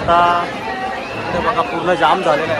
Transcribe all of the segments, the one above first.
आता इथे बघा पूर्ण जाम झालेलं आहे.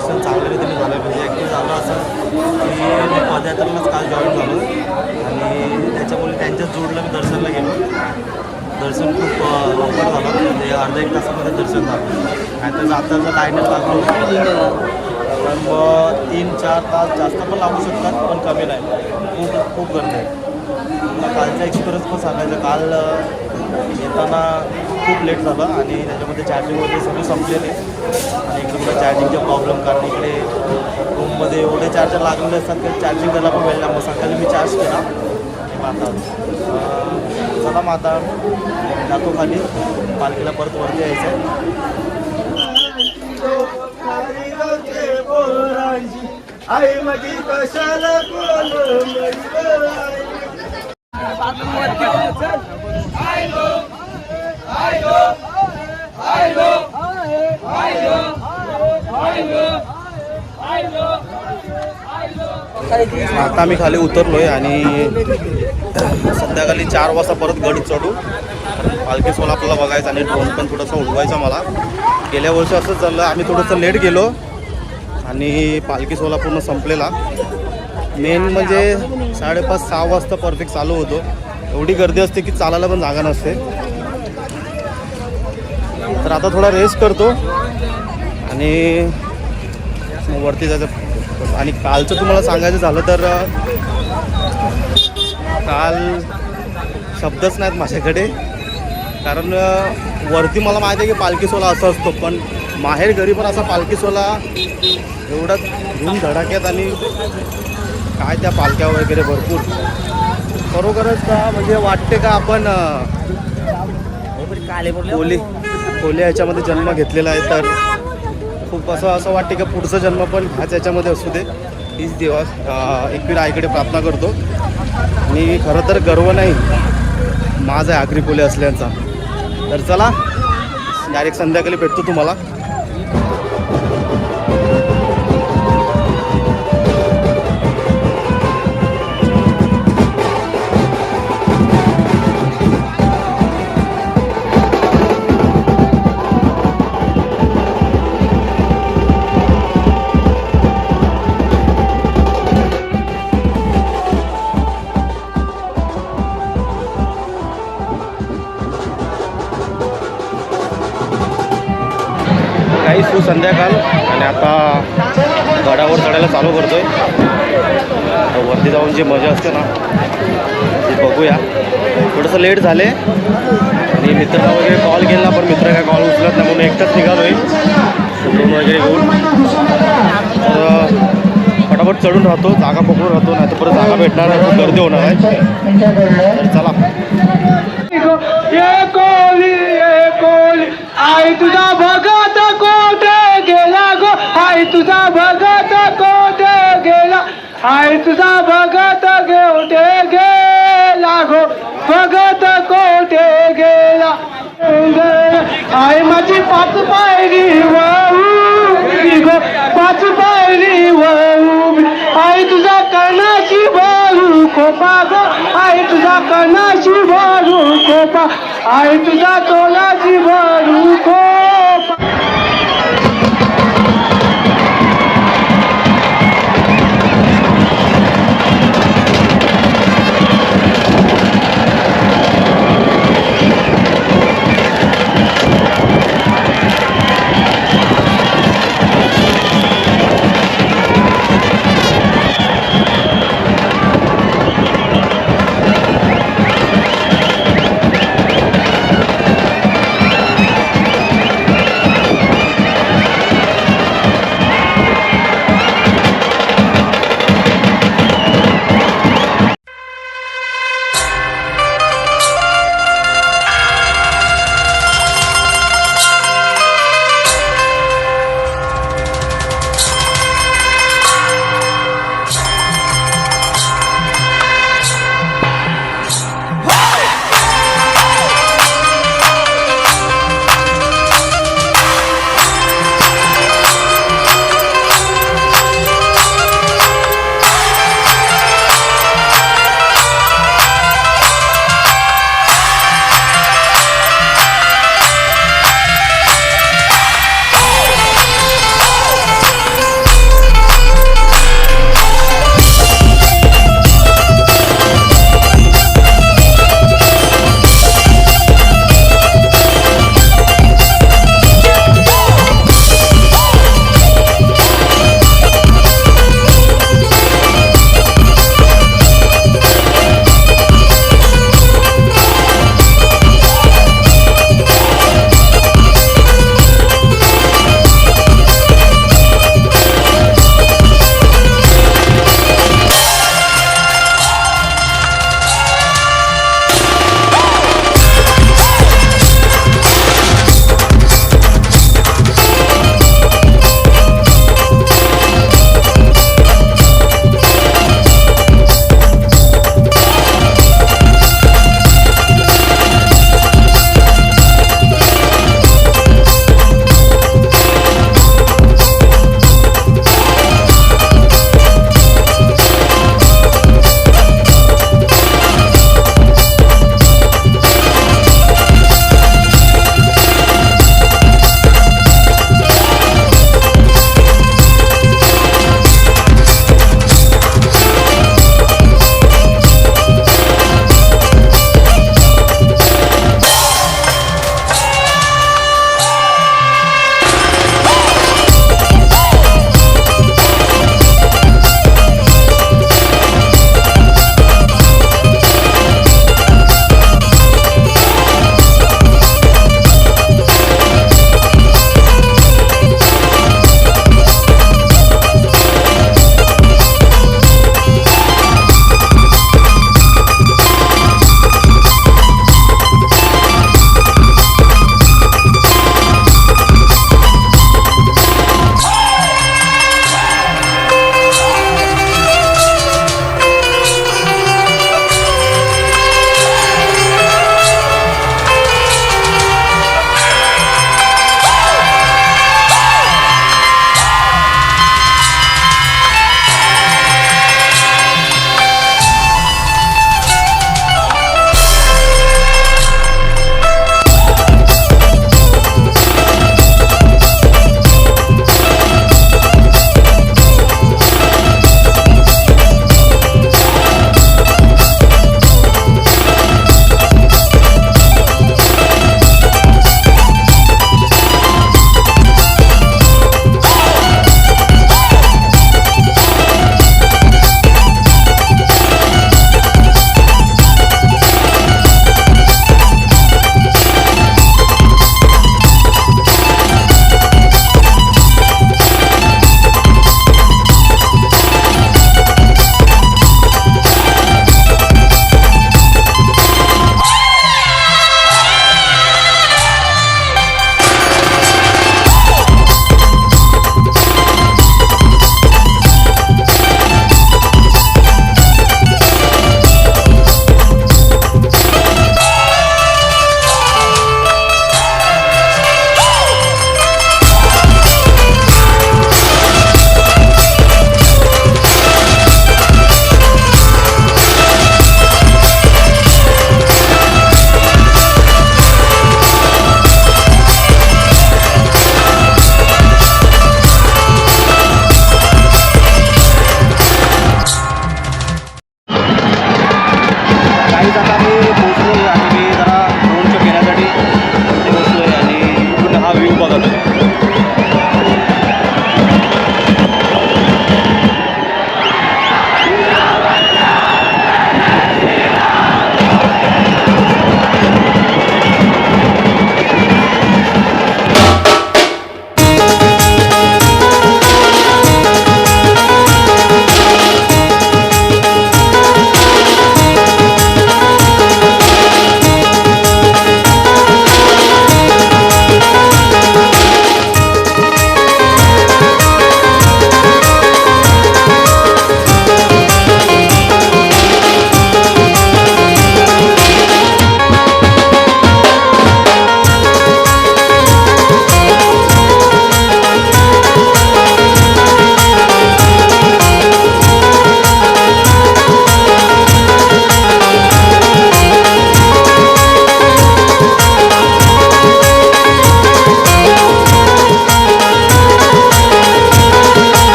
दर्शन चांगल्या रीतीने झालं. म्हणजे ॲक्च्युली झालं असं की मी पदयात्रेलाच काल जॉईन झालो. आणि त्याच्यामुळे त्यांच्याच जोडलं मी दर्शनला गेलो. दर्शन खूप लवकर झालं. म्हणजे अर्धा एक तासामध्ये दर्शन झालं. आणि तर जाताचं लाईनच लागलो पण मग तीन चार तास जास्त पण लागू शकतात पण कमी नाही. खूप खूप गर्दी आहे. मला कालचा एक्सपिरियन्स पण सांगायचा. काल येताना खूप लेट झालं आणि त्याच्यामध्ये चार्जिंग वगैरे सगळी संपलेली आणि चार्जिंगचे प्रॉब्लेम कारण इकडे रूममध्ये एवढे चार्जर लागलेले असतात की चार्जिंग करायला पण वेळ नाही मग सकाळी मी चार्ज केला. आणि आता चला मग आता जातो खाली. पालखीला परत वरती यायचं आहे. आई मधी कशाला आता मी खाली उतरलो आहे आणि संध्याकाळी चार वाजता परत गड चढू. पालखी सोला आपल्याला बघायचं आणि ड्रोन पण थोडंसं उडवायचा मला. गेल्या वर्षी असं चाललं आम्ही थोडंसं लेट गेलो आणि पालखी सोला पूर्ण संपलेला. मेन म्हणजे साडेपाच सहा वाजता परफेक्ट चालू होतो. एवढी गर्दी असते की चालायला पण जागा नसते. तर आता थोडा रेस्ट करतो. आणि मग वरती जायचं. आणि कालचं तुम्हाला सांगायचं झालं तर काल शब्दच नाहीत माझ्याकडे. कारण वरती मला माहिती आहे की पालखी सोला असं असतो पण माहेर घरी पण असा पालखी सोला एवढा धूम धडाक्यात आणि काय त्या पालख्या वगैरे भरपूर. खरोखरच का म्हणजे वाटते का आपण अ, कोली कोली याच्यामध्ये जन्म घेतलेला आहे तर खूप असं असं वाटते की पुढचा जन्म पण ह्याच याच्यामध्ये असू दे. हीच दिवस एकवीर आईकडे प्रार्थना करतो. आणि खरं तर गर्व नाही. माझा आहे आगरी कोले असल्याचा. तर चला डायरेक्ट संध्याकाळी भेटतो तुम्हाला. करायला चालू करतो आहे वरती जाऊन जी मजा असते ना ती बघूया. थोडंसं लेट झाले. आणि मित्रांना वगैरे कॉल केला पण मित्र काय कॉल उचलत नाही म्हणून एकटाच निघालो आहे ड्रोन वगैरे घेऊन. तर फटाफट चढून राहतो जागा पकडून राहतो नाही तर परत जागा भेटणार नाही गर्दी होणार आहे. तर चला. ये कोली कोली आई तुझा भगत आई तुझा भगत गेला घेवटे गेला गो भगत कोठे गेला. आई माझी पाच पायरी वाहू गो पाच पायरी वाहू आई तुझा कर्णाची भरू खोपा गो आई तुझा कर्णाची भरू खोपा आई तुझा तोलाची भरू खोपा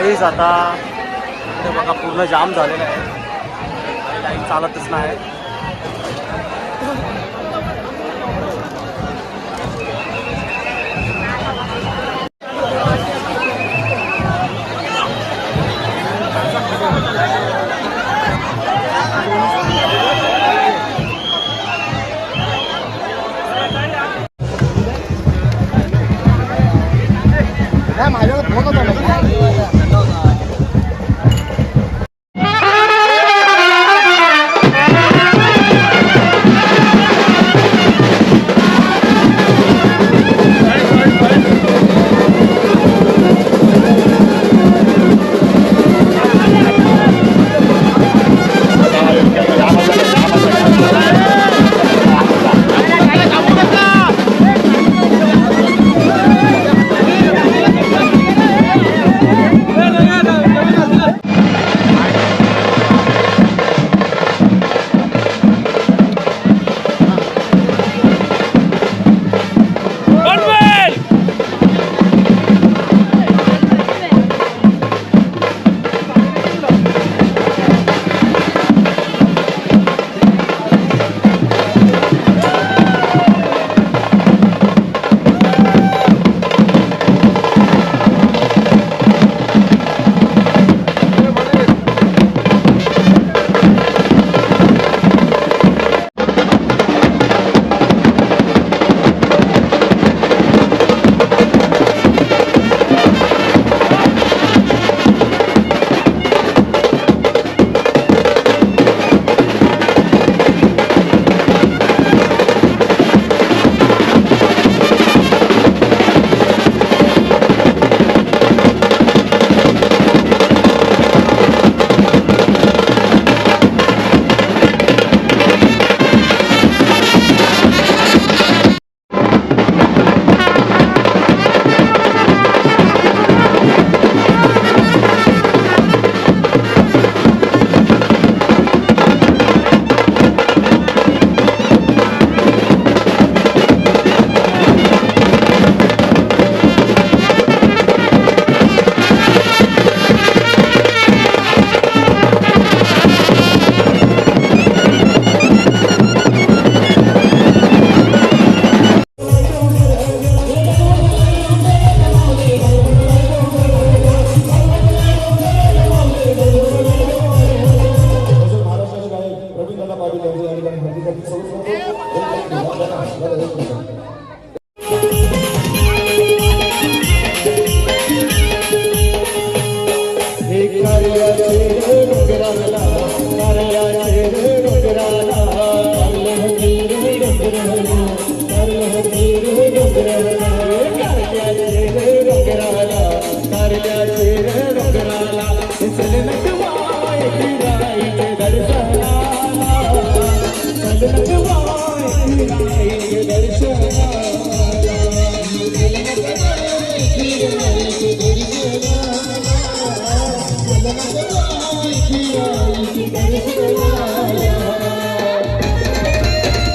काहीच आता बघा पूर्ण जाम झालेला आहे. लाईन चालतच नाही.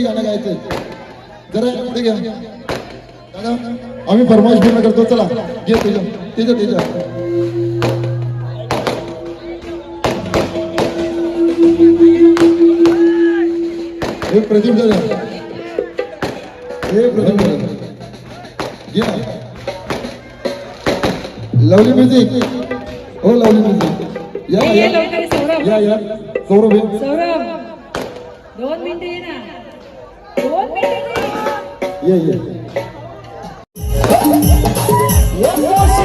आयुष्यासाठी गाणं गायचंय. जरा ते घ्या. दादा आम्ही फरमाईश पूर्ण करतो. चला घे तुझ्या तेजा तेजा हे प्रदीप दादा. हे प्रदीप दादा. घे ना लवली म्युझिक. हो लवली म्युझिक. या ये. ये. सौरभ दोन मिनिटं ये ना. दोन मिनिटं ये